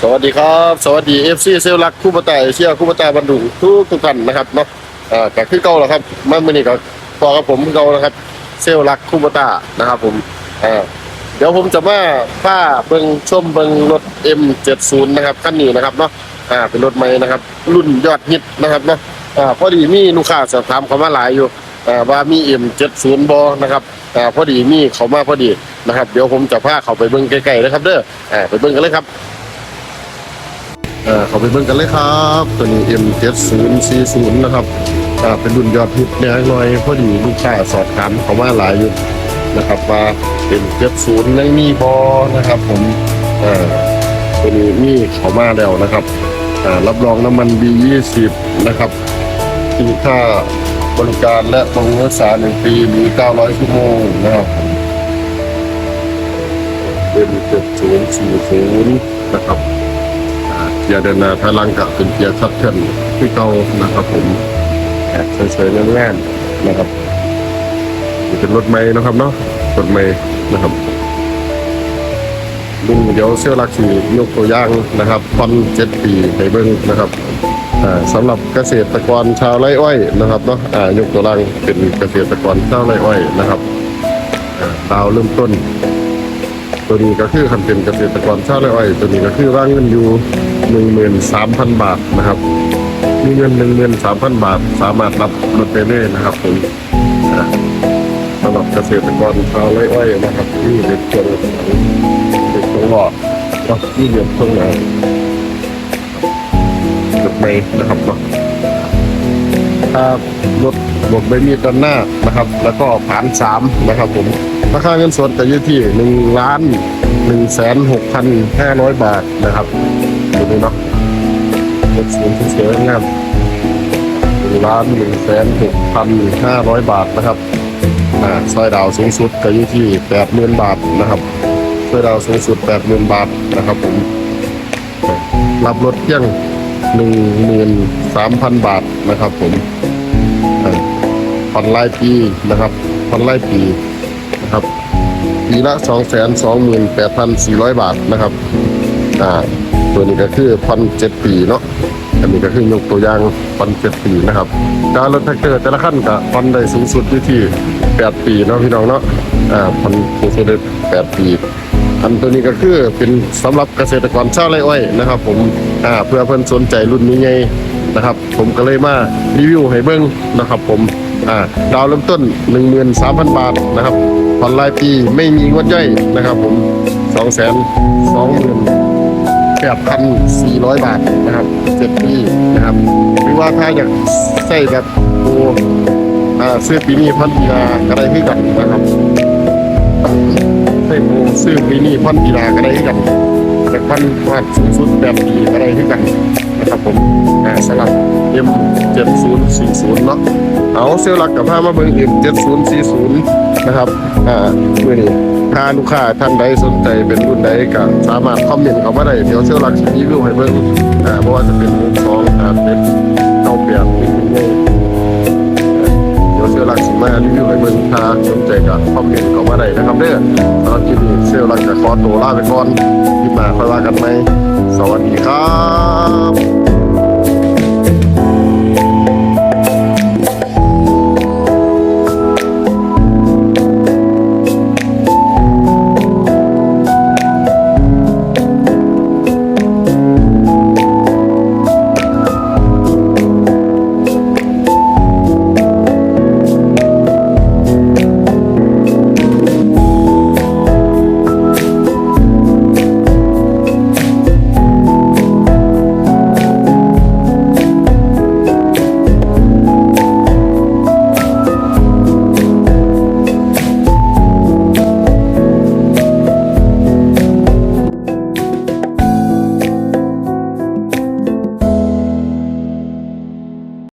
สวัสดีครับ สวัสดี FC เซลลักคู่ปตาเอเชียคู่ปตาบันดุงทุกทุกท่านนะครับเนาะอ่าก็คือเก่าแล้วครับมามื่อนี้ก็พอกับผมเก่านะครับ เซลลักคู่ปตานะครับผมอ่าเดี๋ยวผมจะมาผ้าเบิงชมเบิงรถ M70 นะครับคันนี้นะครับเนาะอ่าเป็นรถใหม่นะครับ รุ่นยอดฮิตนะครับเนาะอ่าพอดีมีลูกค้าสอบถามเขามาหลายอยู่อ่าว่ามี M70 บอนะครับอ่าพอดีมีเขามาพอดีนะครับ เดี๋ยวผมจะพาเขาไปเบิ่งใกล้ๆนะครับเด้ออ่าไปเบิ่งกันเลยครับ เอ่าเขาไปเบิ่งกันเลยครับ ตัวนี้ M7040 นะครับอ่าเป็นรุ่นยอดฮิตแน่หน่อยพอดีลูกค้าสอบถามเขามาหลายอยู่นะครับว่า M70 ยังมีบอนะครับ ผมเอ่าตัวนี้มีเขามาแล้วนะครับอ่ารับรองน้ำมัน B20 นะครับที่ค่าบริการและบำรุงรักษา1ปีหรือ900 ชั่วโมงนะครับเป็น7040นะครับ เกียร์เดินหน้าถอยหลังกับเป็นเกียร์ชัดเชินที่เก่านะครับ ผมแอบเฉยๆแน่นๆนะครับนี่เป็นรถใหม่นะครับเนาะรถใหม่นะครับลุงเดี๋ยวเสื้อลักสียกตัวอย่างนะครับพันเจ็ดปีให้เบิ้งนะครับอ่าสำหรับเกษตรกรชาวไร่อ้อยนะครับเนาะอ่ายกตัวอย่างเป็นเกษตรกรชาวไร่อ้อยนะครับอ่าดาวเริ่มต้น ตัวนี้ก็คือคันเป็นเกษตรกรชาวไร่อ้อย ตัวนี้ก็คือร่างเงินอยู่ หนึ่งหมื่นสามพันบาทนะครับมีเงินหนึ่งหมื่นสามพันบาท สามารถรับรถไปได้นะครับผมสำหรับเกษตรกรชาวไร่อ้อยนะครับที่เด็กตัวเด็กตัวหลอดก็ที่เดือดตรงไหนรถไม่นะครับเนาะถ้ารถบวกใบมีดด้านหน้านะครับ แล้วก็ผ่านสามนะครับผมราคาเงินสดจะอยู่ที่หนึ่งล้านหนึ่งแสนหกพันห้าร้อยบาทนะครับ ดูดูเนาะรถสูงที่เสียงามหนึ่งล้านหนึ่งแสนหกพันห้าร้อยบาทนะครับอ่าซอยดาวสูงสุดก็อยู่ที่แปดหมื่นบาทนะครับซอยดาวสูงสุดแปดหมื่นบาทนะครับผมรับรถเพียงหนึ่งหมื่นสามพันบาทนะครับ ผมผ่อนรายปีนะครับผ่อนรายปีนะครับปีละ 2 2 8 4 0 0 บาทนะครับ อ่า ตัวนี้ก็คือพันเจ็ดปีเนาะอันนี้ก็คือยกตัวอย่างพันเจ็ดปีนะครับการรถแท็กเตอร์แต่ละขั้นก็พันได้สูงสุดอยู่ที่แปดปีเนาะพี่น้องเนาะอ่าพันสูงสุดได้แปดปี อันตัวนี้ก็คือเป็นสำหรับเกษตรกรชาวไร่อ้อยนะครับ ผมอ่าเพื่อเพิ่นสนใจรุ่นนี้ไงนะครับ ผมก็เลยมารีวิวให้เบิ้งนะครับ ผมอ่าดาวเริ่มต้น 13,000 บาทนะครับผ่อนรายปีไม่มีงวดย่อยนะครับ ผม2 2 0 0 0 8,400 บาทนะครับเจ็ดปีนะครับหรือว่าถ้าอยากใส่แบบโอ้อ่าซื้อปีนี้พันปีนาก็ได้ขึ้กันนะครับใส่โมซื้อปีนี้พันปีนาก็ได้ขึ้กันแต่พันวัดสูงสุดแบบปีก็ได้ขึ้กันนะครับผมอ่าสำหรับ M7040 เนาะ เอาเซลล์หลักกับผ้ามาเบิ่ง M7040 นะครับ อ่าเมื่อนี้ถ้าลูกค้าท่านใดสนใจเป็นรุ่นใดก็สามารถคอมเมนต์เข้ามาได้ เดี๋ยวเซลล์หลักจะรีวิวให้เบิ่งอ่าเพราะว่าจะเป็นมุมสองอ่าเป็นเก้าเปียกเป็นยังไงเดี๋ยวเซลล์หลักสิมารีวิวให้เบิ่งถ้าสนใจก็คอมเมนต์เข้ามาได้นะครับเด้อสำหรับคลิปนี้เซลล์หลักจะขอตัวลาไปก่อนคลิปหน้าค่อยว่ากันไหมสวัสดีครับ